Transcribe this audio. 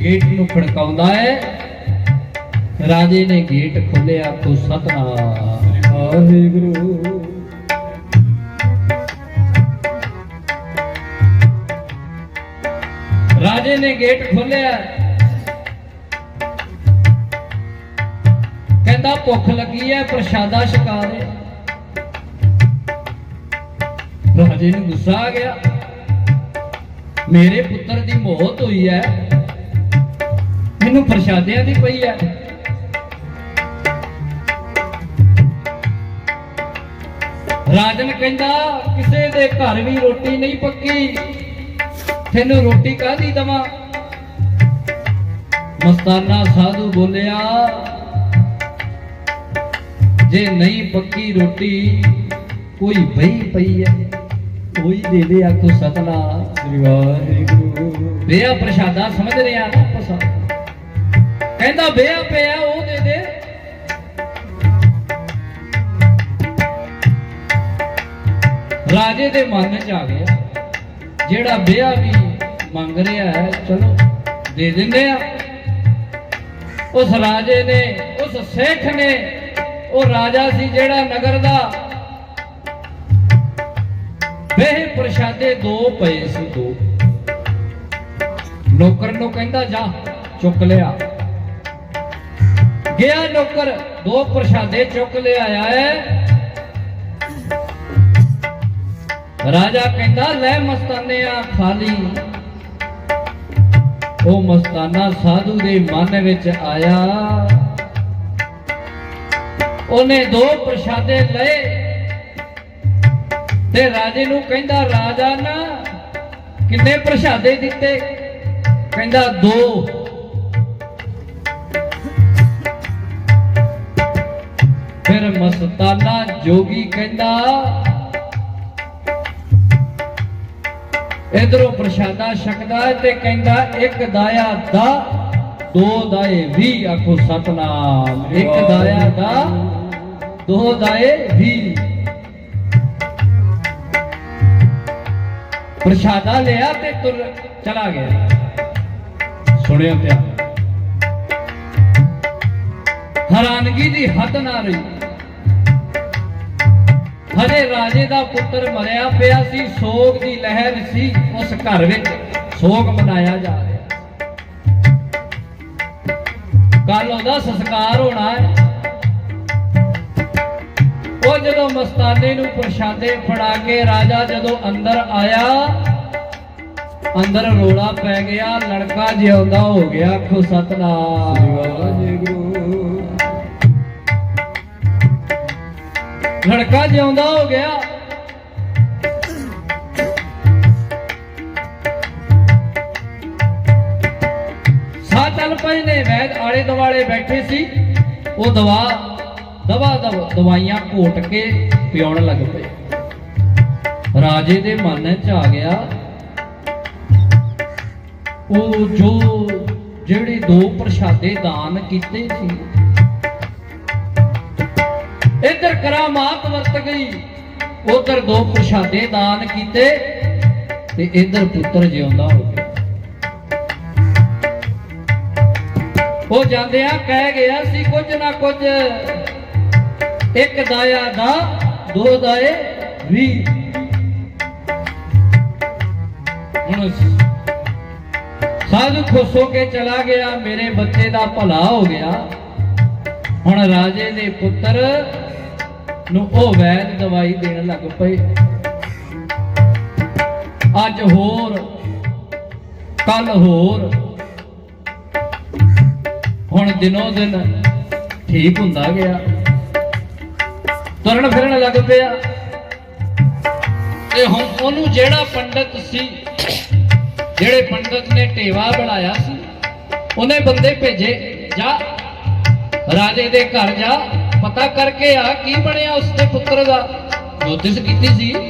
Gate ਨੂੰ ਖੜਕਾਉਂਦਾ ਹੈ। ਰਾਜੇ ਨੇ ਗੇਟ ਖੋਲਿਆ ਕੋ ਸਤਨਾਮ। ਵਾਹਿਗੁਰੂ ਰਾਜੇ ਨੇ ਗੇਟ ਖੋਲਿਆ ਕਹਿੰਦਾ, ਭੁੱਖ ਲੱਗੀ ਹੈ, ਪ੍ਰਸ਼ਾਦਾ ਛਕਾ ਦੇ। ਰਾਜੇ ਨੂੰ ਗੁੱਸਾ ਆ ਗਿਆ। ਮੇਰੇ ਪੁੱਤਰ ਦੀ ਮੌਤ ਹੋਈ ਹੈ। ਮੈਨੂੰ ਪ੍ਰਸ਼ਾਦਿਆਂ ਦੀ ਪਈ ਹੈ ਰਾਜਨ ਕਹਿੰਦਾ ਕਿਸੇ ਦੇ ਘਰ ਵੀ ਰੋਟੀ ਨਹੀਂ ਪੱਕੀ। ਤੈਨੂੰ ਰੋਟੀ ਕਾਹਦੀ ਦਵਾਂ? ਮਸਤਾਨਾ ਸਾਧੂ ਬੋਲਿਆ ਜੇ ਨਹੀਂ ਪੱਕੀ ਰੋਟੀ ਕੋਈ ਬਈ ਪਈ ਹੈ ਕੋਈ ਦੇ ਦੇ ਆਖੋ ਸਤਨਾਮ। ਸ੍ਰੀ ਵਾਹਿਗੁਰੂ। ਬਿਆ ਪ੍ਰਸ਼ਾਦਾ ਸਮਝ ਰਿਹਾ ਨਾ ਪਸਾ ਕਹਿੰਦਾ ਵਿਆਹ ਪਿਆ, ਉਹ ਦੇ ਦੇ। ਰਾਜੇ ਦੇ ਮਨ ਚ ਆ ਗਿਆ, ਜਿਹੜਾ ਵਿਆਹ ਵੀ ਮੰਗ ਰਿਹਾ ਹੈ, ਚਲੋ ਦੇ ਦਿੰਦੇ ਆ। ਉਸ ਰਾਜੇ ਨੇ, ਉਸ ਸੇਠ ਨੇ, ਉਹ ਰਾਜਾ ਸੀ ਜਿਹੜਾ ਨਗਰ ਦਾ ਵੇਹ ਪ੍ਰਸ਼ਾਦੇ ਦੋ ਪਏ ਸੀ ਦੋ। ਨੌਕਰ ਨੂੰ ਕਹਿੰਦਾ, ਜਾ, ਚੁੱਕ ਲਿਆ। ਗਿਆ ਨੌਕਰ, ਦੋ ਪ੍ਰਸ਼ਾਦੇ ਚੁੱਕ ਲਿਆਇਆ ਹੈ। ਰਾਜਾ ਕਹਿੰਦਾ, ਲੈ ਮਸਤਾਨਿਆ ਖਾਲੀ। ਉਹ ਮਸਤਾਨਾ ਸਾਧੂ ਦੇ ਮਨ ਵਿੱਚ ਆਇਆ। ਉਹਨੇ ਦੋ ਪ੍ਰਸ਼ਾਦੇ ਲਏ। ਤੇ ਰਾਜੇ ਨੂੰ ਕਹਿੰਦਾ, ਰਾਜਾ ਨਾ, ਕਿੰਨੇ ਪ੍ਰਸ਼ਾਦੇ ਦਿੱਤੇ? ਕਹਿੰਦਾ, ਦੋ। ਮਸਤਾਨਾ ਜੋਗੀ ਕਹਿੰਦਾ ਇਧਰੋਂ ਪ੍ਰਸ਼ਾਦਾ ਛਕਦਾ ਤੇ ਕਹਿੰਦਾ ਇੱਕ ਦਾਇਆ ਦਾ ਦੋ ਦਾਏ ਵੀ ਆਖੋ ਸਤਨਾਮ। ਇੱਕ ਦਾਇਆ ਦਾ ਦੋ ਦਾਏ ਵੀ। ਪ੍ਰਸ਼ਾਦਾ ਲਿਆ ਤੇ ਤੁਰ ਚਲਾ ਗਿਆ। ਸੁਣਿਓ ਪਿਆ ਹੈਰਾਨਗੀ ਦੀ ਹੱਦ ਨਾ ਰਹੀ। ਹਰੇ ਰਾਜੇ ਦਾ ਪੁੱਤਰ ਮਰਿਆ ਪਿਆ ਸੀ, ਸੋਗ ਦੀ ਲਹਿਰ ਸੀ ਉਸ ਘਰ ਵਿੱਚ। ਸੋਗ ਮਨਾਇਆ ਜਾ ਰਿਹਾ ਕੱਲ ਉਹਦਾ ਸੰਸਕਾਰ ਹੋਣਾ ਹੈ। ਉਹ ਜਦੋਂ ਮਸਤਾਨੇ ਨੂੰ ਪ੍ਰਸ਼ਾਦੇ ਫੜਾ ਕੇ ਰਾਜਾ ਜਦੋਂ ਅੰਦਰ ਆਇਆ, ਅੰਦਰ ਰੋਲਾ ਪੈ ਗਿਆ, ਲੜਕਾ ਜਿਉਂਦਾ ਹੋ ਗਿਆ, ਆਖੋ, ਸਤਨਾਮ ਵਾਹਿਗੁਰੂ। ਲੜਕਾ ਜਿਉਂਦਾ ਹੋ ਗਿਆ। ਸਾਹ ਪਏ ਨੇ ਵੈਦ ਆਲੇ ਦੁਆਲੇ ਬੈਠੇ ਸੀ। ਉਹ ਦਵਾ ਦਵਾ, ਦਵ, ਦਵਾਈਆਂ ਘੋਟ ਕੇ ਪਿਉਣ ਲੱਗ ਪਏ। ਰਾਜੇ ਦੇ ਮਨ 'ਚ ਆ ਗਿਆ। ਉਹ ਜੋ ਜਿਹੜੇ ਦੋ ਪ੍ਰਸ਼ਾਦੇ ਦਾਨ ਕੀਤੇ ਸੀ ਇੱਧਰ ਕਰਾਮਾਤ ਵਰਤ ਗਈ, ਉਧਰ ਦੋ ਪ੍ਰਸ਼ਾਦੇ ਦਾਨ ਕੀਤੇ ਤੇ ਇੱਧਰ ਪੁੱਤਰ ਜਿਉਂਦਾ ਹੋ ਗਿਆ। ਉਹ ਜਾਂਦਿਆਂ ਕਹਿ ਗਿਆ ਸੀ ਕੁਝ ਨਾ ਕੁਝ ਇੱਕ ਦਾਇਆ ਦਾ, ਦੋ ਦਾਏ ਵੀ। ਹੁਣ ਸਾਧੂ ਖੁਸ਼ ਹੋ ਕੇ ਚਲਾ ਗਿਆ, ਮੇਰੇ ਬੱਚੇ ਦਾ ਭਲਾ ਹੋ ਗਿਆ। ਹੁਣ ਰਾਜੇ ਦੇ ਪੁੱਤਰ ਨੂੰ ਉਹ ਵੈਦ ਦਵਾਈ ਦੇਣ ਲੱਗ ਪਏ। ਅੱਜ ਹੋਰ ਕੱਲ ਹੋਰ। ਹੁਣ ਦਿਨੋ ਦਿਨ ਠੀਕ ਹੁੰਦਾ ਗਿਆ। ਤੁਰਨ ਫਿਰਨ ਲੱਗ ਪਿਆ। ਤੇ ਹੁਣ ਉਹਨੂੰ ਜਿਹੜਾ ਪੰਡਤ ਸੀ, ਜਿਹੜੇ ਪੰਡਤ ਨੇ ਟੇਵਾ ਬਣਾਇਆ ਸੀ, ਉਹਨੇ ਬੰਦੇ ਭੇਜੇ, ਜਾ, ਰਾਜੇ ਦੇ ਘਰ ਜਾ। ਪਤਾ ਕਰਕੇ ਆ ਕੀ ਬਣਿਆ ਉਸਦੇ ਪੁੱਤਰ ਦਾ। ਜੋਤਿਸ਼ ਕੀਤੀ ਸੀ